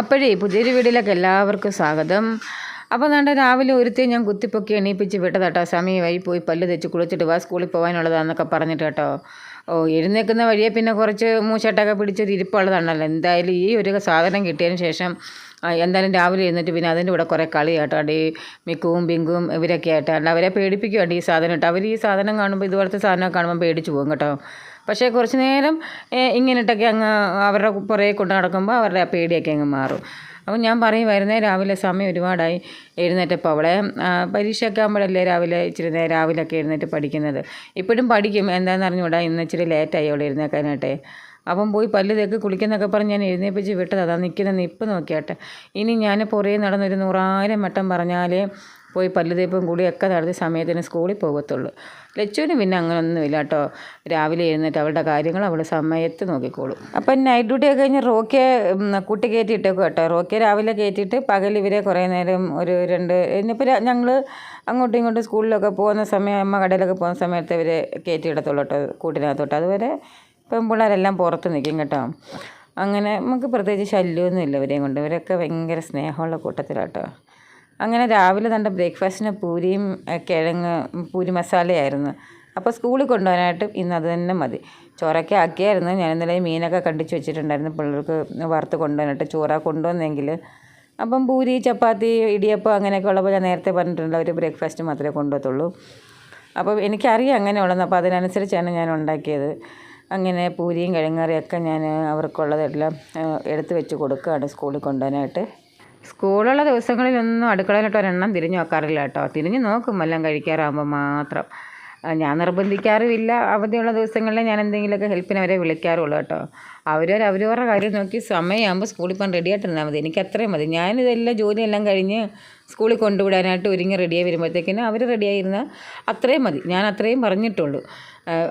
അപ്പോഴേ പുതിയൊരു വീട്ടിലേക്ക് എല്ലാവർക്കും സ്വാഗതം. അപ്പോൾ നല്ല രാവിലെ ഒരുത്തി ഞാൻ കുത്തിപ്പൊക്കി എണീപ്പിച്ച് വിട്ടതാട്ടോ. സമയമായി പോയി പല്ല് തെച്ച് കുളിച്ചിട്ട് വാ സ്കൂളിൽ പോകാനുള്ളതാന്നൊക്കെ പറഞ്ഞിട്ട് കേട്ടോ. ഓ എഴുന്നേൽക്കുന്ന വഴിയെ പിന്നെ കുറച്ച് മൂച്ചട്ടൊക്കെ പിടിച്ചൊരു ഇരിപ്പുള്ളതാണല്ലോ എന്തായാലും ഈ ഒരു സാധനം കിട്ടിയതിന് ശേഷം എന്തായാലും രാവിലെ എഴുന്നേറ്റ് പിന്നെ അതിന്റെ കൂടെ കുറേ കളി കേട്ടോ. അടി മിക്കുവും ബിങ്കും ഇവരൊക്കെ ആയിട്ട്. അവരെ പേടിപ്പിക്കുവാണ്ട് ഈ സാധനം കേട്ടോ. അവർ ഈ സാധനം കാണുമ്പോൾ ഇതുപോലത്തെ സാധനം കാണുമ്പോൾ പേടിച്ച് പോകും കേട്ടോ. പക്ഷേ കുറച്ച് നേരം ഇങ്ങനെയിട്ടൊക്കെ അങ്ങ് അവരുടെ പുറകെ കൊണ്ട് നടക്കുമ്പോൾ അവരുടെ ആ പേടിയൊക്കെ അങ്ങ് മാറും. അപ്പോൾ ഞാൻ പറയും പറയുമായിരുന്നേ രാവിലെ സമയം ഒരുപാടായി എഴുന്നേറ്റപ്പോൾ അവളെ. പരീക്ഷയൊക്കെ ആകുമ്പോഴല്ലേ രാവിലെ ഇച്ചിരി നേരം രാവിലെയൊക്കെ എഴുന്നേറ്റ് പഠിക്കുന്നത്. ഇപ്പോഴും പഠിക്കും. എന്താണെന്ന് അറിഞ്ഞുകൂടാ ഇന്ന് ഇച്ചിരി ലേറ്റായി അവൾ എഴുന്നേക്കാനായിട്ടേ. അപ്പം പോയി പല്ല് തേക്ക് കുളിക്കുന്നൊക്കെ പറഞ്ഞ് ഞാൻ എഴുന്നേപ്പിച്ച് വിട്ടത്. അതാ നിൽക്കുന്ന നിപ്പ് നോക്കിയാട്ടെ. ഇനി ഞാൻ പുറകെ നടന്നൊരു നൂറായിരം വട്ടം പറഞ്ഞാലേ പോയി പല്ല് തേപ്പും കൂടിയൊക്കെ നടത്തി സമയത്തിന് സ്കൂളിൽ പോകത്തുള്ളൂ. ലച്ചുവിന് പിന്നെ അങ്ങനൊന്നുമില്ല കേട്ടോ. രാവിലെ എഴുന്നേറ്റ് അവളുടെ കാര്യങ്ങൾ അവൾ സമയത്ത് നോക്കിക്കോളും. അപ്പം നൈറ്റ് ഡ്യൂട്ടി ഒക്കെ കഴിഞ്ഞ് റോക്കെ കുട്ടി കയറ്റിയിട്ടേക്കും കേട്ടോ. റോക്കെ രാവിലെ കയറ്റിയിട്ട് പകൽ ഇവരെ കുറേ നേരം ഒരു രണ്ട് ഇനിയിപ്പോൾ ഞങ്ങൾ അങ്ങോട്ടും ഇങ്ങോട്ടും സ്കൂളിലൊക്കെ പോകുന്ന സമയം അമ്മ കടയിലൊക്കെ പോകുന്ന സമയത്ത് ഇവരെ കയറ്റിയിടത്തുള്ളൂ കേട്ടോ കൂട്ടിനകത്തോട്ട്. അതുവരെ പെൺപിള്ളേരെല്ലാം പുറത്ത് നിൽക്കും കേട്ടോ. അങ്ങനെ നമുക്ക് പ്രത്യേകിച്ച് ശല്യമൊന്നുമില്ല ഇവരെയും കൊണ്ട്. ഇവരൊക്കെ ഭയങ്കര സ്നേഹമുള്ള കൂട്ടത്തിലാട്ടോ അങ്ങനെ രാവിലെ തന്റെ ബ്രേക്ക്ഫാസ്റ്റിന് പൂരിയും കിഴങ്ങ് പൂരി മസാലയായിരുന്നു. അപ്പോൾ സ്കൂളിൽ കൊണ്ടുപോകാനായിട്ട് ഇന്ന് അത് തന്നെ മതി. ചോറൊക്കെ ആക്കിയായിരുന്നു. ഞാൻ ഇന്നലെ മീനൊക്കെ കണ്ടിച്ച് വെച്ചിട്ടുണ്ടായിരുന്നു. പിള്ളേർക്ക് വറുത്ത് കൊണ്ടുപോകാനായിട്ട് ചോറ കൊണ്ടുവന്നെങ്കിൽ. അപ്പം പൂരി ചപ്പാത്തി ഇടിയപ്പം അങ്ങനെയൊക്കെ ഉള്ളപ്പോൾ ഞാൻ നേരത്തെ പറഞ്ഞിട്ടുണ്ട് അവർ ബ്രേക്ക്ഫാസ്റ്റ് മാത്രമേ കൊണ്ടുപോകത്തുള്ളൂ. അപ്പോൾ എനിക്കറിയാം അങ്ങനെ ഉള്ളത് അപ്പോൾ അതിനനുസരിച്ചാണ് ഞാൻ ഉണ്ടാക്കിയത്. അങ്ങനെ പൂരിയും കിഴങ്ങറിയൊക്കെ ഞാൻ അവർക്കുള്ളതെല്ലാം എടുത്ത് വെച്ച് കൊടുക്കുകയാണ് സ്കൂളിൽ കൊണ്ടുപോകാനായിട്ട്. സ്കൂളുള്ള ദിവസങ്ങളിലൊന്നും അടുക്കളയിലോട്ട് ഒരെണ്ണം തിരിഞ്ഞു നോക്കാറില്ല കേട്ടോ. തിരിഞ്ഞു നോക്കും എല്ലാം കഴിക്കാറാകുമ്പോൾ മാത്രം. ഞാൻ നിർബന്ധിക്കാറുമില്ല. അവധിയുള്ള ദിവസങ്ങളിൽ ഞാൻ എന്തെങ്കിലുമൊക്കെ ഹെൽപ്പിന് അവരെ വിളിക്കാറുള്ളൂ കേട്ടോ. അവരവർ അവരവരുടെ കാര്യം നോക്കി സമയമാകുമ്പോൾ സ്കൂളിൽ പോകാൻ റെഡി ആയിട്ടിരുന്നാൽ മതി. എനിക്ക് അത്രയും മതി. ഞാനിതെല്ലാം ജോലിയെല്ലാം കഴിഞ്ഞ് സ്കൂളിൽ കൊണ്ടുവിടാനായിട്ട് ഒരുങ്ങി റെഡിയായി വരുമ്പോഴത്തേക്കിനും അവർ റെഡിയായിരുന്ന അത്രയും മതി. ഞാൻ അത്രയും പറഞ്ഞിട്ടുള്ളൂ.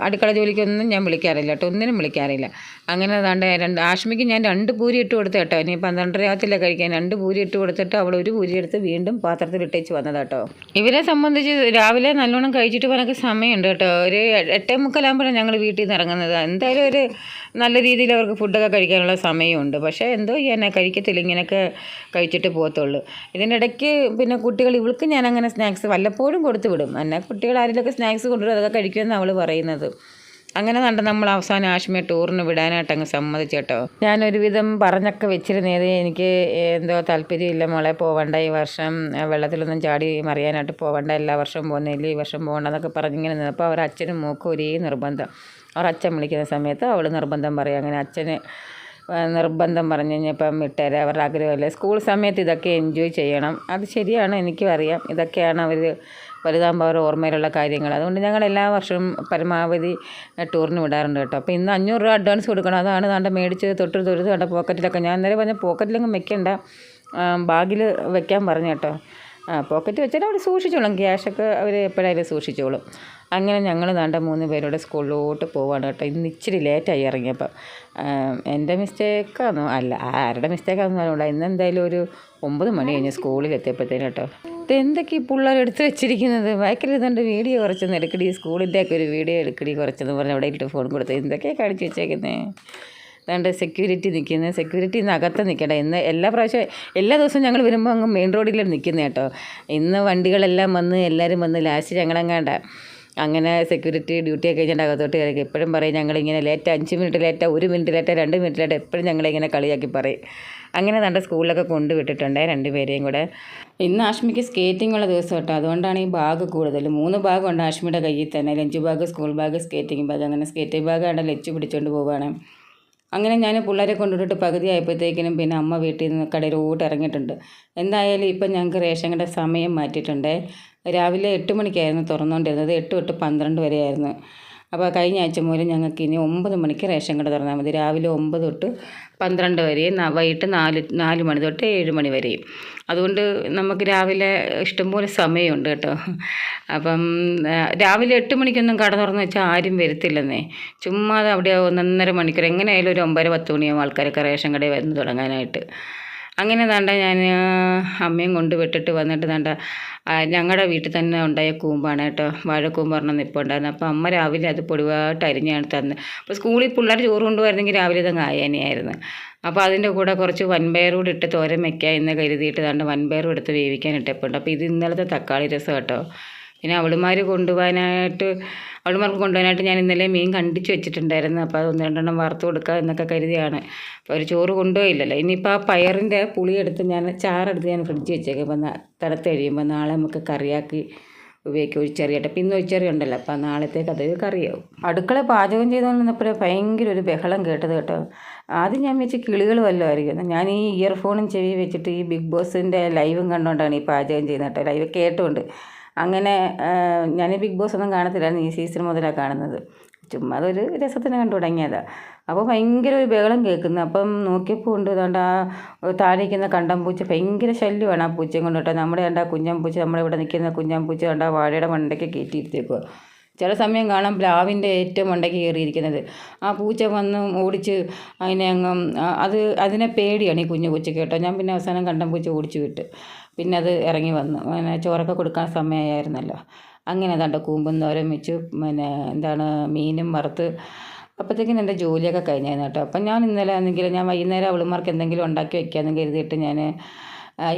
അടുക്കള ജോലിക്കൊന്നും ഞാൻ വിളിക്കാറില്ല കേട്ടോ. ഒന്നിനും വിളിക്കാറില്ല. അങ്ങനെ അതാണ്ട് രണ്ട് ആഷ്മിക്ക് ഞാൻ രണ്ട് പൂരി ഇട്ട് കൊടുത്തു കേട്ടോ. ഇനി പന്ത്രണ്ടരയാകത്തില്ല കഴിക്കാൻ. രണ്ട് പൂരി ഇട്ട് കൊടുത്തിട്ട് അവൾ ഒരു പൂരി എടുത്ത് വീണ്ടും പാത്രത്തിൽ ഇട്ടേച്ച് വന്നതാട്ടോ ഇവരെ സംബന്ധിച്ച് രാവിലെ നല്ലോണം കഴിച്ചിട്ട് പോകാനൊക്കെ സമയമുണ്ട് കേട്ടോ. ഒരു എട്ടേ മുക്കാലാകുമ്പോഴാണ് ഞങ്ങൾ വീട്ടിൽ നിന്ന് ഇറങ്ങുന്നത്. എന്തായാലും ഒരു നല്ല രീതിയിൽ അവർക്ക് ഫുഡൊക്കെ കഴിക്കാനുള്ള സമയമുണ്ട്. പക്ഷേ എന്തോ ചെയ്യാനാ കഴിക്കത്തില്ല. ഇങ്ങനെയൊക്കെ കഴിച്ചിട്ട് പോകത്തുള്ളൂ. ഇതിനിടയ്ക്ക് പിന്നെ കുട്ടികൾ ഇവൾക്ക് ഞാൻ അങ്ങനെ സ്നാക്സ് വല്ലപ്പോഴും കൊടുത്തു വിടും. എന്നെ കുട്ടികൾ ആരെങ്കിലുമൊക്കെ സ്നാക്സ് കൊണ്ടുവരും അതൊക്കെ കഴിക്കുമെന്ന് അവൾ പറയുന്നത് അങ്ങനെ കണ്ട് നമ്മൾ അവസാനം ആശ്മയെ ടൂറിന് വിടാനായിട്ട് അങ്ങ് സമ്മതിച്ചു കേട്ടോ. ഞാനൊരുവിധം പറഞ്ഞൊക്കെ വെച്ചിരുന്നത് എനിക്ക് എന്തോ താല്പര്യമില്ല മോളെ പോവണ്ട ഈ വർഷം. വെള്ളത്തിലൊന്നും ചാടി മറിയാനായിട്ട് പോവണ്ട. എല്ലാ വർഷവും പോകുന്നില്ല ഈ വർഷം പോകണ്ട എന്നൊക്കെ പറഞ്ഞിങ്ങനെ നിന്നപ്പോൾ അവർ അച്ഛനും മൂക്കും ഒരേ നിർബന്ധം. അവർ അച്ഛൻ വിളിക്കുന്ന സമയത്ത് അവൾ നിർബന്ധം പറയും. അങ്ങനെ അച്ഛന് നിർബന്ധം പറഞ്ഞു കഴിഞ്ഞപ്പം വിട്ടേരെ. അവരുടെ ആഗ്രഹമല്ലേ. സ്കൂൾ സമയത്ത് ഇതൊക്കെ എൻജോയ് ചെയ്യണം. അത് ശരിയാണ് എനിക്കും അറിയാം. ഇതൊക്കെയാണ് അവർ വലുതാകുമ്പോൾ അവരുടെ ഓർമ്മയിലുള്ള കാര്യങ്ങൾ. അതുകൊണ്ട് ഞങ്ങൾ എല്ലാ വർഷവും പരമാവധി ടൂറിന് വിടാറുണ്ട് കേട്ടോ. അപ്പോൾ ഇന്ന് അഞ്ഞൂറ് രൂപ അഡ്വാൻസ് കൊടുക്കണം. അതാണ് താണ്ട മേടിച്ച് തൊട്ട് തൊഴുത് കണ്ട പോക്കറ്റിലൊക്കെ. ഞാൻ നേരെ പറഞ്ഞ പോക്കറ്റിലൊന്നും വെക്കണ്ട. ബാഗിൽ വെക്കാൻ പറഞ്ഞു കേട്ടോ. പോക്കറ്റ് വെച്ചാൽ അവിടെ സൂക്ഷിച്ചോളും. ക്യാഷൊക്കെ അവർ എപ്പോഴായാലും സൂക്ഷിച്ചോളും. അങ്ങനെ ഞങ്ങൾ നാണ്ട മൂന്ന് പേരുടെ സ്കൂളിലോട്ട് പോവാണ് കേട്ടോ. ഇന്ന് ഇച്ചിരി ലേറ്റായി ഇറങ്ങിയപ്പം. എന്റെ മിസ്റ്റേക്കാണോ അല്ല ആരുടെ മിസ്റ്റേക്കാണെന്ന് പറഞ്ഞോളാം ഇന്ന് എന്തായാലും ഒരു ഒമ്പത് മണി കഴിഞ്ഞ് സ്കൂളിൽ എത്തിയപ്പോഴത്തേനും കേട്ടോ. ഇത് എന്തൊക്കെ ഈ പിള്ളേർ എടുത്ത് വെച്ചിരിക്കുന്നത്? ഇതുകൊണ്ട് വീഡിയോ കുറച്ചൊന്ന് എടുക്കടി. സ്കൂളിന്റെയൊക്കെ ഒരു വീഡിയോ എടുക്കടി കുറച്ചെന്ന് പറഞ്ഞ് അവിടെ ഇട്ട് ഫോൺ കൊടുത്ത്. എന്തൊക്കെയാണ് കാണിച്ച് വെച്ചേക്കുന്നത് അതുകൊണ്ട് സെക്യൂരിറ്റി നിൽക്കുന്നത് സെക്യൂരിറ്റി ഇന്ന് അകത്ത് നിൽക്കട്ടെ. ഇന്ന് എല്ലാ പ്രാവശ്യവും എല്ലാ ദിവസവും ഞങ്ങൾ വരുമ്പോൾ അങ്ങ് മെയിൻ റോഡിലാണ് നിൽക്കുന്നത് കേട്ടോ. ഇന്ന് വണ്ടികളെല്ലാം വന്ന് എല്ലാവരും വന്ന് ലാസ്റ്റ് ഞങ്ങളെങ്ങാണ്ട അങ്ങനെ സെക്യൂരിറ്റി ഡ്യൂട്ടി ഒക്കെ കഴിഞ്ഞാൽ അകത്തോട്ട് കയറി. എപ്പോഴും പറയും ഞങ്ങളിങ്ങനെ ലേറ്റ് അഞ്ച് മിനിറ്റ് ലേറ്റ് ഒരു മിനിറ്റ് ലേറ്റ് രണ്ട് മിനിറ്റ് ലേറ്റ് എപ്പോഴും ഞങ്ങളിങ്ങനെ കളിയാക്കി പറയും. അങ്ങനെ തന്റെ സ്കൂളിലൊക്കെ കൊണ്ടുവിട്ടിട്ടുണ്ട് രണ്ടുപേരെയും കൂടെ. ഇന്ന് ആഷ്മിക്ക് സ്കേറ്റിംഗ് ഉള്ള ദിവസം കേട്ടോ. അതുകൊണ്ടാണ് ഈ ബാഗ് കൂടുതൽ. മൂന്ന് ബാഗുണ്ട് ആഷ്മിയുടെ കയ്യിൽ തന്നെ. Lunch bag school bag skating bag അങ്ങനെ സ്കേറ്റിംഗ് ബാഗാണ് ലഞ്ച് പിടിച്ചുകൊണ്ട് പോവുകയാണ് അങ്ങനെ ഞാൻ പിള്ളേരെ കൊണ്ടുവിട്ടിട്ട് പകുതി ആയപ്പോഴത്തേക്കിനും പിന്നെ അമ്മ വീട്ടിൽ നിന്ന് കടയിലോട്ട് ഇറങ്ങിയിട്ടുണ്ട്. എന്തായാലും ഇപ്പം ഞങ്ങൾക്ക് റേഷൻ കട സമയം മാറ്റിയിട്ടുണ്ട്. രാവിലെ എട്ട് മണിക്കായിരുന്നു തുറന്നുകൊണ്ടിരുന്നത്. എട്ട് തൊട്ട് പന്ത്രണ്ട് വരെയായിരുന്നു. അപ്പോൾ കഴിഞ്ഞ ആഴ്ച മുതൽ ഞങ്ങൾക്ക് ഇനി ഒമ്പത് മണിക്ക് റേഷൻ കട തുറന്നാൽ മതി. രാവിലെ ഒമ്പത് തൊട്ട് പന്ത്രണ്ട് വരെയും വൈകിട്ട് നാല് നാല് മണി തൊട്ട് ഏഴ് മണി വരെയും. അതുകൊണ്ട് നമുക്ക് രാവിലെ ഇഷ്ടംപോലെ സമയമുണ്ട് കേട്ടോ. അപ്പം രാവിലെ എട്ട് മണിക്കൊന്നും കട തുറന്ന് വെച്ചാൽ ആരും വരത്തില്ലെന്നേ. ചുമ്മാ അത് അവിടെ ഒന്നൊന്നര മണിക്കൂർ. എങ്ങനെയായാലും ഒരു ഒമ്പര പത്ത് മണിയാവും ആൾക്കാരൊക്കെ റേഷൻ കടയിൽ വന്ന് തുടങ്ങാനായിട്ട്. അങ്ങനെ താണ്ട ഞാൻ അമ്മയും കൊണ്ട് വിട്ടിട്ട് വന്നിട്ട് ദാണ്ട ഞങ്ങളുടെ വീട്ടിൽ തന്നെ ഉണ്ടായ കൂമ്പാണ് കേട്ടോ. വാഴക്കൂമ്പ് പറഞ്ഞ നിൽപ്പുണ്ടായിരുന്നു അപ്പോൾ അമ്മ രാവിലെ അത് പൊടിവായിട്ട് അരിഞ്ഞാണ് തന്നത് അപ്പോൾ സ്കൂളിൽ പിള്ളേർ ചോറ് കൊണ്ടുപോയിരുന്നെങ്കിൽ രാവിലെ ഇതങ്ങ് ആയേനെയായിരുന്നു. അപ്പോൾ അതിന്റെ കൂടെ കുറച്ച് വൻപയർ കൂടി ഇട്ട് തോരൻ വയ്ക്കുക എന്ന് കരുതിയിട്ട് ദാണ്ട് വൻപയറും എടുത്ത് വേവിക്കാൻ ഇട്ടപ്പോണ്ട്. അപ്പോൾ ഇത് ഇന്നലത്തെ തക്കാളി രസം കേട്ടോ. പിന്നെ അവളുമാർ കൊണ്ടുപോകാനായിട്ട് അവളുമാർക്ക് കൊണ്ടുപോകാനായിട്ട് ഞാൻ ഇന്നലെ മീൻ കണ്ടിച്ച് വെച്ചിട്ടുണ്ടായിരുന്നു. അപ്പോൾ അത് ഒന്ന് രണ്ടെണ്ണം വറുത്ത് കൊടുക്കുക എന്നൊക്കെ കരുതിയാണ്. അപ്പോൾ ഒരു ചോറ് കൊണ്ടുപോയില്ലല്ലോ. ഇനിയിപ്പോൾ ആ പയറിന്റെ പുളിയെടുത്ത് ഞാൻ ചാറെടുത്ത് ഞാൻ ഫ്രിഡ്ജ് വെച്ചേക്കാം. അപ്പോൾ തണുത്ത് കഴിയുമ്പോൾ നാളെ നമുക്ക് കറിയാക്കി ഉപയോഗിക്കും. ഒഴിച്ചെറിയട്ടെ പിന്നെ ഒഴിച്ചെറി ഉണ്ടല്ലോ. അപ്പോൾ നാളത്തേക്ക് അത് കറിയാവും. അടുക്കള പാചകം ചെയ്തുകൊണ്ടിരുന്നപ്പോൾ ഭയങ്കര ഒരു ബഹളം കേട്ടത് കേട്ടോ. ആദ്യം ഞാൻ വെച്ച് കിളികൾ വല്ലതും ആയിരിക്കും. ഞാൻ ഈ ഇയർഫോണും ചെവി വെച്ചിട്ട് ഈ ബിഗ് ബോസിന്റെ ലൈവും കണ്ടുകൊണ്ടാണ് ഈ പാചകം ചെയ്യുന്നത് കേട്ടോ. ലൈവ് കേട്ടുകൊണ്ട് അങ്ങനെ ഞാൻ ബിഗ് ബോസ് ഒന്നും കാണത്തില്ലായിരുന്നു ഈ സീസൺ മുതലാണ് കാണുന്നത്. ചുമ്മാ അതൊരു രസത്തിന് കണ്ടു തുടങ്ങിയതാണ് അപ്പോൾ ഭയങ്കര ഒരു ബഹളം കേൾക്കുന്നു. അപ്പം നോക്കിയപ്പോൾ ഉണ്ട് അതുകൊണ്ട് ആ താഴേക്കുന്ന കണ്ടം പൂച്ച ഭയങ്കര ശല്യമാണ് ആ പൂച്ചയും കൊണ്ട് കേട്ടോ. നമ്മുടെ കണ്ട ആ കുഞ്ഞൻ പൂച്ച നമ്മുടെ ഇവിടെ നിൽക്കുന്ന കുഞ്ഞം പൂച്ച കണ്ട ആ വാഴയുടെ മണ്ടയ്ക്ക് കയറ്റിയിരുത്തേക്കുക ചില സമയം കാണാം പ്ലാവിന്റെ ഏറ്റവും മണ്ടയ്ക്ക് കയറിയിരിക്കുന്നത്. ആ പൂച്ച വന്ന് ഓടിച്ച് അതിനെ അങ്ങ് അത് അതിനെ പേടിയാണ് ഈ കുഞ്ഞു പൂച്ച കേട്ടോ. ഞാൻ പിന്നെ അവസാനം കണ്ടം പൂച്ച ഓടിച്ചു വിട്ട്. പിന്നെ അത് ഇറങ്ങി വന്നു. പിന്നെ ചോറൊക്കെ കൊടുക്കാൻ സമയമായിരുന്നല്ലോ അങ്ങനെ അതാണ്ട് കൂമ്പും തോരൻ വെച്ച്. പിന്നെ എന്താണ് മീനും വറുത്ത്. അപ്പോഴത്തേക്കിനും എന്റെ ജോലിയൊക്കെ കഴിഞ്ഞായിരുന്നു കേട്ടോ. അപ്പം ഞാൻ ഇന്നലെ ആണെങ്കിൽ ഞാൻ വൈകുന്നേരം അവളുമാർക്ക് എന്തെങ്കിലും ഉണ്ടാക്കി വെക്കാമെന്ന് കരുതിയിട്ട് ഞാൻ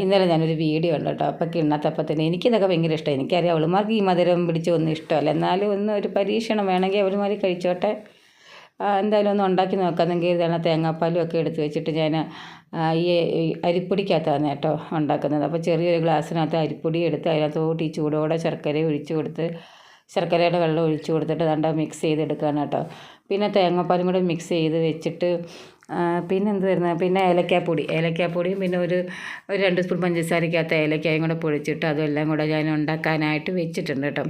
ഇന്നലെ ഞാനൊരു വീഡിയോ ഉണ്ട് കേട്ടോ. അപ്പം കിണ്ണത്തപ്പത്തിന് എനിക്കിതൊക്കെ ഭയങ്കര ഇഷ്ടമാണ് എനിക്കറിയാം അവളുമാർക്ക് ഈ മധുരം പിടിച്ചൊന്നും ഇഷ്ടമല്ല. എന്നാലും ഒന്ന് ഒരു പരീക്ഷണം വേണമെങ്കിൽ അവളുമാർ കഴിച്ചോട്ടെ. എന്തായാലും ഒന്ന് ഉണ്ടാക്കി നോക്കാമെന്നെങ്കിൽ ഇതാണ് തേങ്ങാപ്പാലും ഒക്കെ എടുത്ത് വെച്ചിട്ട് ഞാൻ ഈ അരിപ്പൊടിക്കകത്താണ് കേട്ടോ ഉണ്ടാക്കുന്നത്. അപ്പോൾ ചെറിയൊരു ഗ്ലാസ്സിനകത്ത് അരിപ്പൊടി എടുത്ത് അതിനകത്തോട്ട് ഈ ചൂടോടെ ശർക്കര ഒഴിച്ചു കൊടുത്ത് ശർക്കരയുടെ വെള്ളം ഒഴിച്ചു കൊടുത്തിട്ട് ദണ്ട മിക്സ് ചെയ്തെടുക്കുകയാണ് കേട്ടോ. പിന്നെ തേങ്ങാപ്പാലും കൂടെ മിക്സ് ചെയ്ത് വെച്ചിട്ട് പിന്നെ എന്ത് വരുന്നത് പിന്നെ ഏലക്കാപ്പൊടി. ഏലക്കാപ്പൊടിയും പിന്നെ ഒരു ഒരു രണ്ട് സ്പൂൺ പഞ്ചസാരക്കകത്ത് ഏലക്കായും കൂടെ പൊടിച്ചിട്ട് അതെല്ലാം കൂടെ ഞാൻ ഉണ്ടാക്കാനായിട്ട് വെച്ചിട്ടുണ്ട് കേട്ടോ.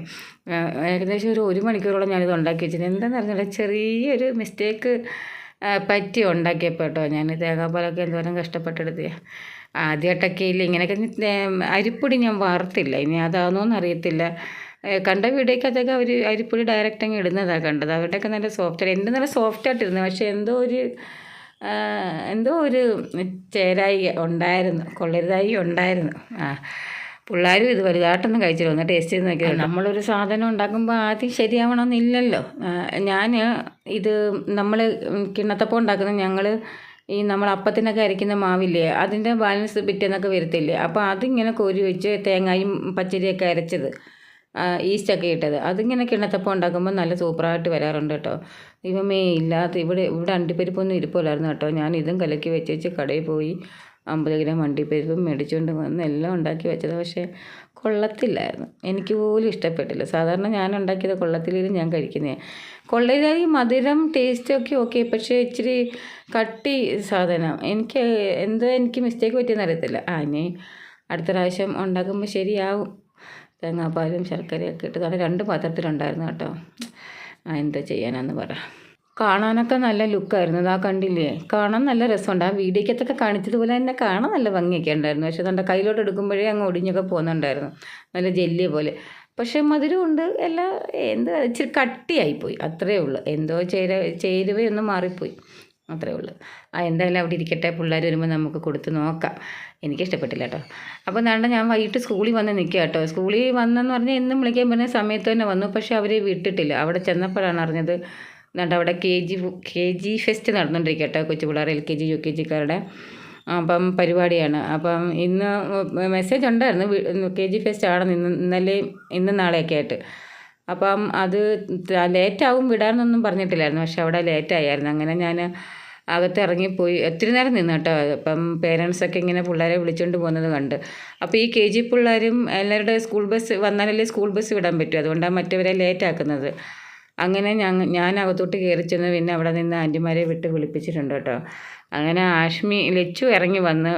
ഏകദേശം ഒരു ഒരു മണിക്കൂറോളം ഞാനിത് ഉണ്ടാക്കി വെച്ചിട്ടുണ്ട്. എന്താണെന്ന് പറഞ്ഞാൽ ചെറിയൊരു മിസ്റ്റേക്ക് പറ്റി ഉണ്ടാക്കിയപ്പോൾ കേട്ടോ ഞാൻ തേങ്ങാപ്പാലൊക്കെ എന്തോരം കഷ്ടപ്പെട്ടെടുത്ത് ആദ്യമായിട്ടൊക്കെ ഇല്ല? ഇങ്ങനെയൊക്കെ അരിപ്പൊടി ഞാൻ വറുത്തില്ല. ഇനി അതാണോന്ന് അറിയത്തില്ല. കണ്ട വീഡിയോക്കകത്തൊക്കെ അവർ അരിപ്പൊടി ഡയറക്റ്റ് അങ്ങ് ഇടുന്നതാണ് കണ്ടത്. അവരുടെയൊക്കെ നല്ല സോഫ്റ്റ് എന്റെ നല്ല സോഫ്റ്റ് ആയിട്ടിരുന്നു. പക്ഷേ എന്തോ ഒരു എന്തോ ഒരു ചേരായി ഉണ്ടായിരുന്നു കൊള്ളരുതായി ഉണ്ടായിരുന്നു. ആ പിള്ളേരും ഇത് വലുതായിട്ടൊന്നും കഴിച്ചില്ല. ഒന്ന് ടേസ്റ്റ് ചെയ്ത് നോക്കിയത് നമ്മളൊരു സാധനം ഉണ്ടാക്കുമ്പോൾ ആദ്യം ശരിയാവണമെന്നില്ലല്ലോ ഞാൻ ഇത് നമ്മൾ കിണ്ണത്തപ്പം ഉണ്ടാക്കുന്ന ഞങ്ങൾ ഈ നമ്മൾ അപ്പത്തിനൊക്കെ അരയ്ക്കുന്ന മാവില്ലേ അതിന്റെ ബാലൻസ് പിറ്റേന്നൊക്കെ വരത്തില്ലേ? അപ്പോൾ അതിങ്ങനെ കോരി വെച്ച് തേങ്ങയും പച്ചരിയൊക്കെ അരച്ചത്. ഈസ്റ്റൊക്കെ ഇട്ടത്. അതിങ്ങനെ കിണത്തപ്പം ഉണ്ടാക്കുമ്പോൾ നല്ല സൂപ്പറായിട്ട് വരാറുണ്ട് കേട്ടോ. ദൈവമേ ഇല്ലാത്ത ഇവിടെ ഇവിടെ അണ്ടിപ്പരിപ്പൊന്നും ഇരിപ്പില്ലായിരുന്നു കേട്ടോ. ഞാൻ ഇതും കലക്കി വെച്ച് വെച്ച് കടയിൽ പോയി അമ്പത് ഗ്രാം അണ്ടിപ്പരിപ്പും മേടിച്ചുകൊണ്ട് വന്ന് എല്ലാം ഉണ്ടാക്കി വെച്ചത്. പക്ഷേ കൊള്ളത്തില്ലായിരുന്നു. എനിക്ക് പോലും ഇഷ്ടപ്പെട്ടില്ല. സാധാരണ ഞാൻ ഉണ്ടാക്കിയത് കൊള്ളത്തിലും ഞാൻ കഴിക്കുന്നത് കൊള്ളയിലായി മധുരം ടേസ്റ്റൊക്കെ ഓക്കെ പക്ഷേ ഇച്ചിരി കട്ടി സാധനം. എനിക്ക് എന്തോ എനിക്ക് മിസ്റ്റേക്ക് പറ്റിയെന്ന് അറിയത്തില്ല. ആ ഇനി അടുത്ത പ്രാവശ്യം ഉണ്ടാക്കുമ്പോൾ ശരിയാവും. തേങ്ങാപ്പാലും ശർക്കരയൊക്കെ കാരണം രണ്ട് പാത്രത്തിലുണ്ടായിരുന്നു കേട്ടോ. എന്താ ചെയ്യാനാന്ന് പറ. കാണാനൊക്കെ നല്ല ലുക്കായിരുന്നു. അതാ കണ്ടില്ലേ? കാണാൻ നല്ല രസമുണ്ട്. ആ വീഡിയോക്കത്തൊക്കെ കാണിച്ചതുപോലെ തന്നെ കാണാൻ നല്ല ഭംഗിയൊക്കെ ഉണ്ടായിരുന്നു. പക്ഷെ നമ്മുടെ കയ്യിലോട്ട് എടുക്കുമ്പോഴേ അങ്ങ് ഒടിഞ്ഞൊക്കെ പോകുന്നുണ്ടായിരുന്നു. നല്ല ജെല്ലി പോലെ. പക്ഷേ മധുരമുണ്ട് എല്ലാം എന്ത് ഇച്ചിരി കട്ടിയായിപ്പോയി. അത്രയേ ഉള്ളൂ. എന്തോ ചേര ചേരുവയൊന്നും മാറിപ്പോയി. അത്രയേ ഉള്ളൂ. ആ എന്തായാലും അവിടെ ഇരിക്കട്ടെ. പിള്ളേർ വരുമ്പോൾ നമുക്ക് കൊടുത്ത് നോക്കാം. എനിക്കിഷ്ടപ്പെട്ടില്ല കേട്ടോ അപ്പോൾ എന്താണ്ട് ഞാൻ വൈകിട്ട് സ്കൂളിൽ വന്ന് നിൽക്കുക കേട്ടോ സ്കൂളിൽ വന്നെന്ന് പറഞ്ഞാൽ എന്നും വിളിക്കാൻ പറഞ്ഞ സമയത്ത് തന്നെ വന്നു. പക്ഷേ അവർ വിട്ടിട്ടില്ല. അവിടെ ചെന്നപ്പോഴാണ് അറിഞ്ഞത് എന്നിട്ട് അവിടെ K G K G fest നടന്നുകൊണ്ടിരിക്കുക കേട്ടോ കൊച്ചു പിള്ളേർ L K G U K ജിക്കാരുടെ അപ്പം പരിപാടിയാണ്. അപ്പം ഇന്ന് മെസ്സേജ് ഉണ്ടായിരുന്നു. കെ ജി ഫെസ്റ്റ് ആണ് ഇന്ന് ഇന്നലെയും ഇന്നും നാളെയൊക്കെ ആയിട്ട്. അപ്പം അത് ലേറ്റാവും വിടാനൊന്നും പറഞ്ഞിട്ടില്ലായിരുന്നു. പക്ഷെ അവിടെ ലേറ്റായിരുന്നു അങ്ങനെ ഞാൻ അകത്ത് ഇറങ്ങിപ്പോയി ഒത്തിരി നേരം നിന്ന് കേട്ടോ. അപ്പം പേരൻസൊക്കെ ഇങ്ങനെ പിള്ളേരെ വിളിച്ചുകൊണ്ട് പോകുന്നത് കണ്ട്. അപ്പോൾ ഈ കെ ജി പിള്ളേരും എല്ലാവരുടെ സ്കൂൾ ബസ് വന്നാലല്ലേ സ്കൂൾ ബസ് വിടാൻ പറ്റും. അതുകൊണ്ടാണ് മറ്റവരെ ലേറ്റ് ആക്കുന്നത്. അങ്ങനെ ഞങ്ങൾ ഞാൻ അകത്തോട്ട് കയറി ചെന്ന് പിന്നെ അവിടെ നിന്ന് ആന്റിമാരെ വിട്ട് വിളിപ്പിച്ചിട്ടുണ്ട് കേട്ടോ. അങ്ങനെ ആഷ്മി ലച്ചു ഇറങ്ങി വന്ന്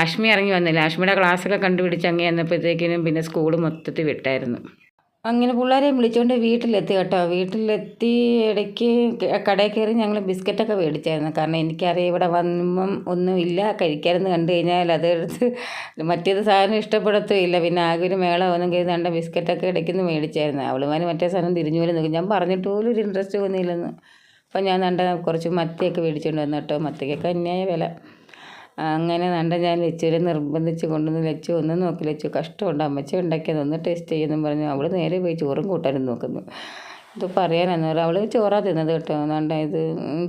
ആഷ്മി ഇറങ്ങി വന്നില്ല. ആഷ്മിയുടെ ക്ലാസ്സൊക്കെ കണ്ടുപിടിച്ച് അങ്ങ് വന്നപ്പോഴത്തേക്കിനും പിന്നെ സ്കൂൾ മൊത്തത്തിൽ വിട്ടായിരുന്നു. അങ്ങനെ പിള്ളേരെ വിളിച്ചുകൊണ്ട് വീട്ടിലെത്തി കേട്ടോ. വീട്ടിലെത്തി ഇടയ്ക്ക് കടയിൽ കയറി ഞങ്ങൾ ബിസ്ക്കറ്റൊക്കെ മേടിച്ചായിരുന്നു. കാരണം എനിക്കറിയാം ഇവിടെ വന്നുമ്പം ഒന്നുമില്ല കഴിക്കാനെന്ന് കണ്ടു കഴിഞ്ഞാൽ അതെടുത്ത് മറ്റേത് സാധനം ഇഷ്ടപ്പെടത്തുമില്ല പിന്നെ ആകെ ഒരു മേള ഒന്നും കണ്ട ബിസ്ക്കറ്റൊക്കെ ഇടയ്ക്ക് നിന്ന് മേടിച്ചായിരുന്നു. അവളുമാർ മറ്റേ സാധനം തിരിഞ്ഞു പോലും ഞാൻ പറഞ്ഞിട്ട് പോലും ഒരു ഇൻട്രസ്റ്റ് തോന്നിയില്ലെന്ന് അപ്പം ഞാൻ കണ്ട കുറച്ച് മത്തിയൊക്കെ മേടിച്ചുകൊണ്ട് വന്നു കേട്ടോ. മത്തിക്കൊക്കെ അന്യായ വില. അങ്ങനെ നണ്ട ഞാൻ ലച്ചുവിനെ നിർബന്ധിച്ച് കൊണ്ടുവന്ന് ലച്ചു ഒന്നും നോക്കി ലച്ചു. കഷ്ടമുണ്ട്. അമ്മച്ച ഉണ്ടാക്കിയത് ഒന്ന് ടേസ്റ്റ് ചെയ്യുന്നു പറഞ്ഞു. അവൾ നേരെ പോയി ചോറും കൂട്ടാനും നോക്കുന്നു. ഇത് പറയാനെന്ന് പറയാം അവൾ ചോറാ തിന്നത് കേട്ടോ. അതുകൊണ്ട് ഇത്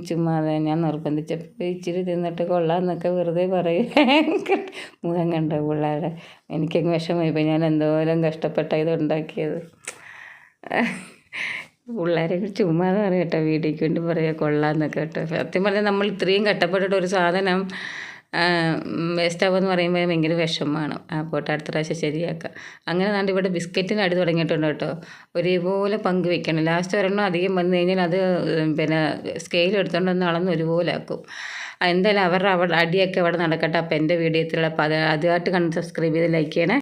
ചുമ്മാതെ ഞാൻ നിർബന്ധിച്ചപ്പോൾ ഇച്ചിരി തിന്നിട്ട് കൊള്ളാമെന്നൊക്കെ വെറുതെ പറയുക മുഖം കണ്ട പിള്ളേരെ. എനിക്കങ്ങ് വിഷമമായി ഞാൻ എന്തോരം കഷ്ടപ്പെട്ട ഇത് ഉണ്ടാക്കിയത്. പിള്ളേരെ ചുമ്മാതെ പറയട്ടെ വീട്ടിലേക്ക് വേണ്ടി പറയുക കൊള്ളാമെന്നൊക്കെ കേട്ടോ. സത്യം പറഞ്ഞാൽ നമ്മൾ ഇത്രയും കഷ്ടപ്പെട്ടിട്ട് ഒരു സാധനം വേസ്റ്റ് എന്ന് പറയുമ്പോൾ ഭയങ്കര വിഷമമാണ് ആ പോട്ടെ അടുത്ത പ്രാവശ്യം ശരിയാക്കാം. അങ്ങനെ നാണ്ട് ഇവിടെ ബിസ്ക്കറ്റിന് അടി തുടങ്ങിയിട്ടുണ്ട് കേട്ടോ. ഒരേപോലെ പങ്ക് വെക്കണം. ലാസ്റ്റ് ഒരെണ്ണം അധികം വന്നു കഴിഞ്ഞാൽ അത് പിന്നെ സ്കെയിൽ എടുത്തുകൊണ്ട് വന്ന് അളന്ന് ഒരുപോലെ ആക്കും. എന്തായാലും അവരുടെ അവിടെ അടിയൊക്കെ അവിടെ നടക്കട്ടെ. അപ്പോൾ എന്റെ വീഡിയോത്തിലുള്ള അപ്പോൾ അത് ആദ്യമായിട്ട് കണ്ട് സബ്സ്ക്രൈബ് ചെയ്ത് ലൈക്ക് ചെയ്യണേ.